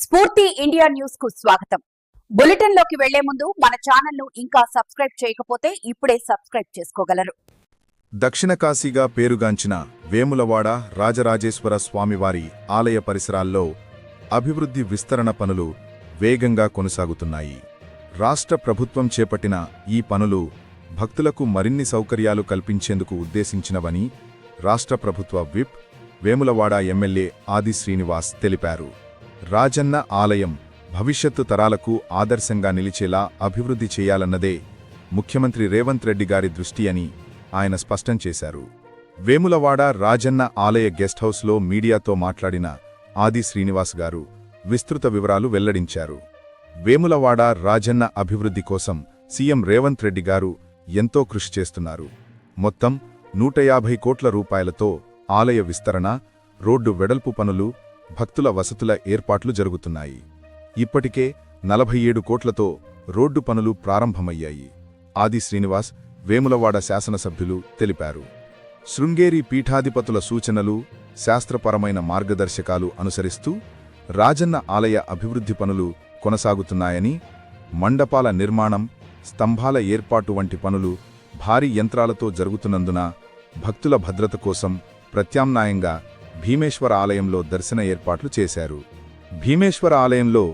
స్ఫూర్తి ఇండియా న్యూస్కు స్వాగతం. బులెటిన్లోకి వెళ్ళే ముందు మన ఛానల్ను ఇంకా సబ్స్క్రైబ్ చేయకపోతే ఇప్పుడే సబ్స్క్రైబ్ చేసుకోగలరు. దక్షిణ కాశీగా పేరుగాంచిన వేములవాడ రాజరాజేశ్వర స్వామివారి ఆలయ పరిసరాల్లో అభివృద్ధి విస్తరణ పనులు వేగంగా కొనసాగుతున్నాయి. రాష్ట్ర ప్రభుత్వం చేపట్టిన ఈ పనులు భక్తులకు మరిన్ని సౌకర్యాలు కల్పించేందుకు ఉద్దేశించినవని రాష్ట్ర ప్రభుత్వ విప్ వేములవాడ ఎమ్మెల్యే ఆది శ్రీనివాస్ తెలిపారు. రాజన్న ఆలయం భవిష్యత్తు తరాలకు ఆదర్శంగా నిలిచేలా అభివృద్ధి చేయాలన్నదే ముఖ్యమంత్రి రేవంత్ రెడ్డి గారి దృష్టి అని ఆయన స్పష్టం చేశారు. వేములవాడ రాజన్న ఆలయ గెస్ట్ హౌస్లో మీడియాతో మాట్లాడిన ఆది శ్రీనివాస్ గారు విస్తృత వివరాలు వెల్లడించారు. వేములవాడ రాజన్న అభివృద్ధి కోసం సీఎం రేవంత్ రెడ్డి గారు ఎంతో కృషి చేస్తున్నారు. మొత్తం నూట యాభై కోట్ల రూపాయలతో ఆలయ విస్తరణ రోడ్డు వెడల్పు పనులు భక్తుల వసతుల ఏర్పాట్లు జరుగుతున్నాయి. ఇప్పటికే నలభై ఏడు కోట్లతో రోడ్డు పనులు ప్రారంభమయ్యాయి ఆది శ్రీనివాస్ వేములవాడ శాసనసభ్యులు తెలిపారు. శృంగేరి పీఠాధిపతుల సూచనలు శాస్త్రపరమైన మార్గదర్శకాలు అనుసరిస్తూ రాజన్న ఆలయ అభివృద్ధి పనులు కొనసాగుతున్నాయని మండపాల నిర్మాణం స్తంభాల ఏర్పాటు వంటి పనులు భారీ యంత్రాలతో జరుగుతున్నందున భక్తుల భద్రత కోసం ప్రత్యామ్నాయంగా భీమేశ్వర ఆలయంలో దర్శన ఏర్పాట్లు చేశారు. భీమేశ్వర ఆలయంలో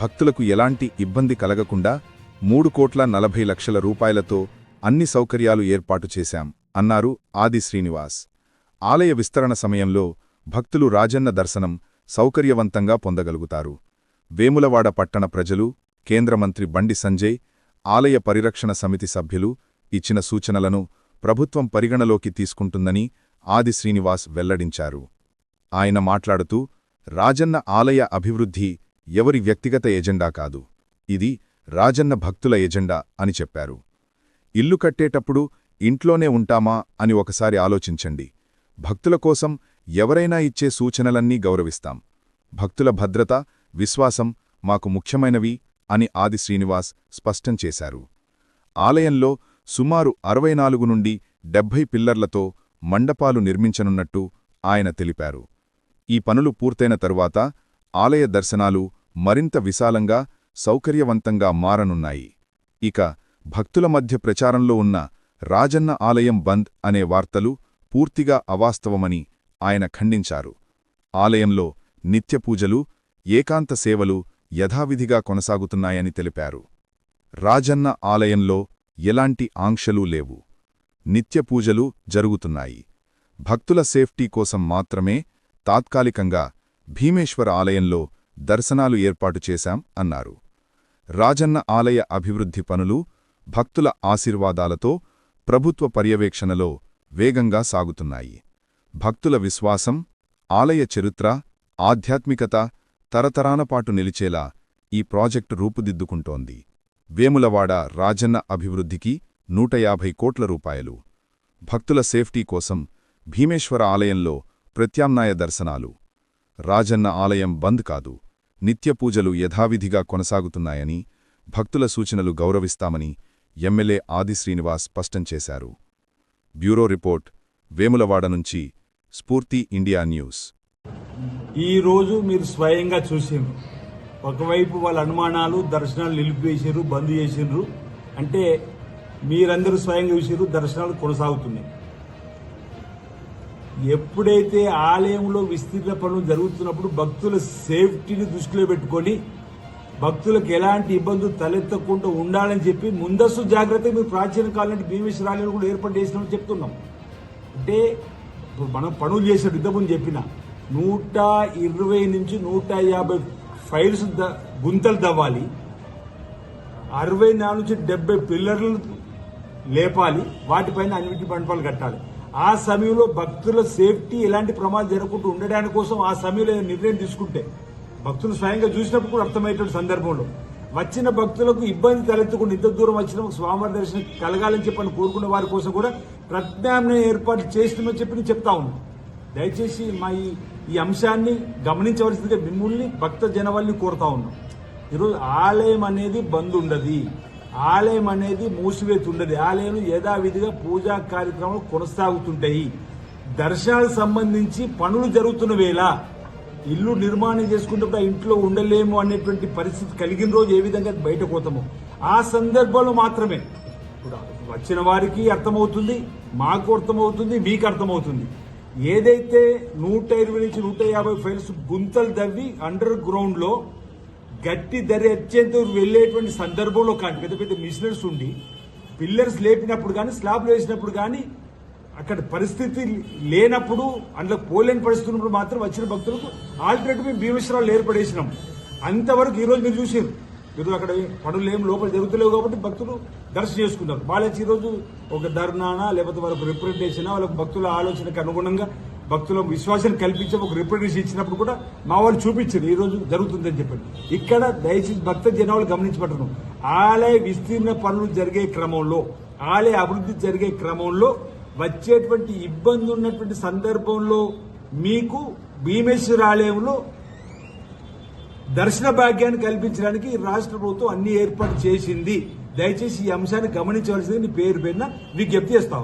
భక్తులకు ఎలాంటి ఇబ్బంది కలగకుండా మూడు కోట్ల నలభై లక్షల రూపాయలతో అన్ని సౌకర్యాలు ఏర్పాటు చేశాం అన్నారు ఆది శ్రీనివాస్. ఆలయ విస్తరణ సమయంలో భక్తులు రాజన్న దర్శనం సౌకర్యవంతంగా పొందగలుగుతారు. వేములవాడ పట్టణ ప్రజలు కేంద్రమంత్రి బండి సంజయ్ ఆలయ పరిరక్షణ సమితి సభ్యులు ఇచ్చిన సూచనలను ప్రభుత్వం పరిగణలోకి తీసుకుంటుందని ఆది శ్రీనివాస్ వెల్లడించారు. ఆయన మాట్లాడుతూ రాజన్న ఆలయ అభివృద్ధి ఎవరి వ్యక్తిగత ఎజెండా కాదు. ఇది రాజన్న భక్తుల ఎజెండా అని చెప్పారు. ఇల్లు కట్టేటప్పుడు ఇంట్లోనే ఉంటామా అని ఒకసారి ఆలోచించండి. భక్తుల కోసం ఎవరైనా ఇచ్చే సూచనలన్నీ గౌరవిస్తాం. భక్తుల భద్రత విశ్వాసం మాకు ముఖ్యమైనవి అని ఆది శ్రీనివాస్ స్పష్టం చేశారు. ఆలయంలో సుమారు అరవై నాలుగు నుండి డెబ్భై పిల్లర్లతో మండపాలు నిర్మించనున్నట్టు ఆయన తెలిపారు. ఈ పనులు పూర్తయిన తరువాత ఆలయ దర్శనాలు మరింత విశాలంగా సౌకర్యవంతంగా మారనున్నాయి. ఇక భక్తుల మధ్య ప్రచారంలో ఉన్న రాజన్న ఆలయం బంద్ అనే వార్తలు పూర్తిగా అవాస్తవమని ఆయన ఖండించారు. ఆలయంలో నిత్యపూజలు ఏకాంత సేవలు యథావిధిగా కొనసాగుతున్నాయని తెలిపారు. రాజన్న ఆలయంలో ఎలాంటి ఆంక్షలూ లేవు. నిత్యపూజలు జరుగుతున్నాయి. భక్తుల సేఫ్టీ కోసం మాత్రమే తాత్కాలికంగా భీమేశ్వర ఆలయంలో దర్శనాలు ఏర్పాటు చేశాం అన్నారు. రాజన్న ఆలయ అభివృద్ధి పనులు భక్తుల ఆశీర్వాదాలతో ప్రభుత్వ పర్యవేక్షణలో వేగంగా సాగుతున్నాయి. భక్తుల విశ్వాసం ఆలయ చరిత్ర ఆధ్యాత్మికత తరతరానపాటు నిలిచేలా ఈ ప్రాజెక్టు రూపుదిద్దుకుంటోంది. వేములవాడ రాజన్న అభివృద్ధికి నూట యాభై కోట్ల రూపాయలు. భక్తుల సేఫ్టీ కోసం భీమేశ్వర ఆలయంలో ప్రత్యామ్నాయ దర్శనాలు. రాజన్న ఆలయం బంద్ కాదు. నిత్యపూజలు యథావిధిగా కొనసాగుతున్నాయని భక్తుల సూచనలు గౌరవిస్తామని ఎమ్మెల్యే ఆది శ్రీనివాస్ స్పష్టం చేశారు. బ్యూరో రిపోర్ట్ వేములవాడ నుంచి స్ఫూర్తి ఇండియా న్యూస్. ఈరోజు మీరు స్వయంగా చూసిండ్రు. ఒకవైపు వాళ్ళ అనుమానాలు దర్శనాలు నిలిపివేసారు బంద్ చేసిండ్రు. అంటే మీరందరూ స్వయంగా చూసారు దర్శనాలు కొనసాగుతున్నాయి. ఎప్పుడైతే ఆలయంలో విస్తీర్ణ పనులు జరుగుతున్నప్పుడు భక్తుల సేఫ్టీని దృష్టిలో పెట్టుకొని భక్తులకు ఎలాంటి ఇబ్బందులు తలెత్తకుండా ఉండాలని చెప్పి ముందస్తు జాగ్రత్త మీరు ప్రాచీన కాలం నాటి భీమేశ్వరాలయం కూడా ఏర్పాటు చేసినామని చెప్తున్నాం. అంటే ఇప్పుడు మనం పనులు చేసాడు ఇంతకుముందు చెప్పిన నూట ఇరవై నుంచి నూట యాభై ఫైల్స్ ద- గుంతలు తవ్వాలి. అరవై నాలుగు నుంచి డెబ్బై పిల్లర్లు లేపాలి. వాటిపైన అన్నిటి మండపాలు కట్టాలి. ఆ సమయంలో భక్తుల సేఫ్టీ ఎలాంటి ప్రమాదం జరగకుండా ఉండడానికి కోసం ఆ సమయంలో నిర్ణయం తీసుకుంటే భక్తులు స్వయంగా చూసినప్పుడు కూడా అర్థమయ్యేటువంటి సందర్భంలో వచ్చిన భక్తులకు ఇబ్బంది తలెత్తకుండా ఇంత దూరం వచ్చిన స్వామివారి దర్శనం కలగాలని చెప్పని కోరుకున్న వారి కోసం కూడా ప్రత్యామ్నాయం ఏర్పాటు చేసినామని చెప్పి నేను చెప్తా ఉన్నాను దయచేసి మా ఈ ఈ అంశాన్ని గమనించవలసిందిగా మిమ్మల్ని భక్త జనవల్ని కోరుతా ఉన్నాం. ఈరోజు ఆలయం అనేది బంద్ ఉండదు. ఆలయం అనేది మూసివేతి ఉండదు ఆలయం యథావిధిగా పూజా కార్యక్రమాలు కొనసాగుతుంటాయి. దర్శనాలకు సంబంధించి పనులు జరుగుతున్న వేళ ఇల్లు నిర్మాణం చేసుకుంటే ఇంట్లో ఉండలేము అనేటువంటి పరిస్థితి కలిగిన రోజు ఏ విధంగా బయటకు పోతాము ఆ సందర్భంలో మాత్రమే. ఇప్పుడు వచ్చిన వారికి అర్థమవుతుంది మాకు అర్థమవుతుంది మీకు అర్థమవుతుంది. ఏదైతే నూట ఇరవై నుంచి నూట యాభై ఫైల్స్ గుంతలు దవ్వి అండర్ గ్రౌండ్లో గట్టి ధర వచ్చేంత వెళ్ళేటువంటి సందర్భంలో కానీ పెద్ద పెద్ద మిషనరీస్ ఉండి పిల్లర్స్ లేపినప్పుడు కానీ స్లాబ్లు వేసినప్పుడు కానీ అక్కడ పరిస్థితి లేనప్పుడు అందులో పోలేని పరిస్థితి ఉన్నప్పుడు మాత్రం వచ్చిన భక్తులకు ఆల్టర్నేటివ్ మేము భీమేశ్వరాలు ఏర్పడేసినాం. అంతవరకు ఈ రోజు మీరు చూసారు మీరు అక్కడ పనులు ఏం లోపల జరుగుతలేవు కాబట్టి భక్తులు దర్శనం చేసుకున్నారు. వాళ్ళకి ఈరోజు రోజు ఒక ధర్నానా లేకపోతే వాళ్ళకు రిప్రజెంటేషన్ వాళ్ళకి భక్తుల ఆలోచనకు అనుగుణంగా భక్తులకు విశ్వాసం కల్పించే ఒక రిప్రజెంటేషన్ ఇచ్చినప్పుడు కూడా మా వాళ్ళు చూపించారు ఈ రోజు జరుగుతుందని చెప్పండి. ఇక్కడ దయచేసి భక్త జనాలు గమనించబడను ఆలయ విస్తీర్ణ పనులు జరిగే క్రమంలో ఆలయ అభివృద్ధి జరిగే క్రమంలో వచ్చేటువంటి ఇబ్బంది ఉన్నటువంటి సందర్భంలో మీకు భీమేశ్వర ఆలయంలో దర్శన భాగ్యాన్ని కల్పించడానికి రాష్ట్ర ప్రభుత్వం అన్ని ఏర్పాటు చేసింది. దయచేసి ఈ అంశాన్ని గమనించవలసింది నీ పేరు పైన విజ్ఞప్తి చేస్తా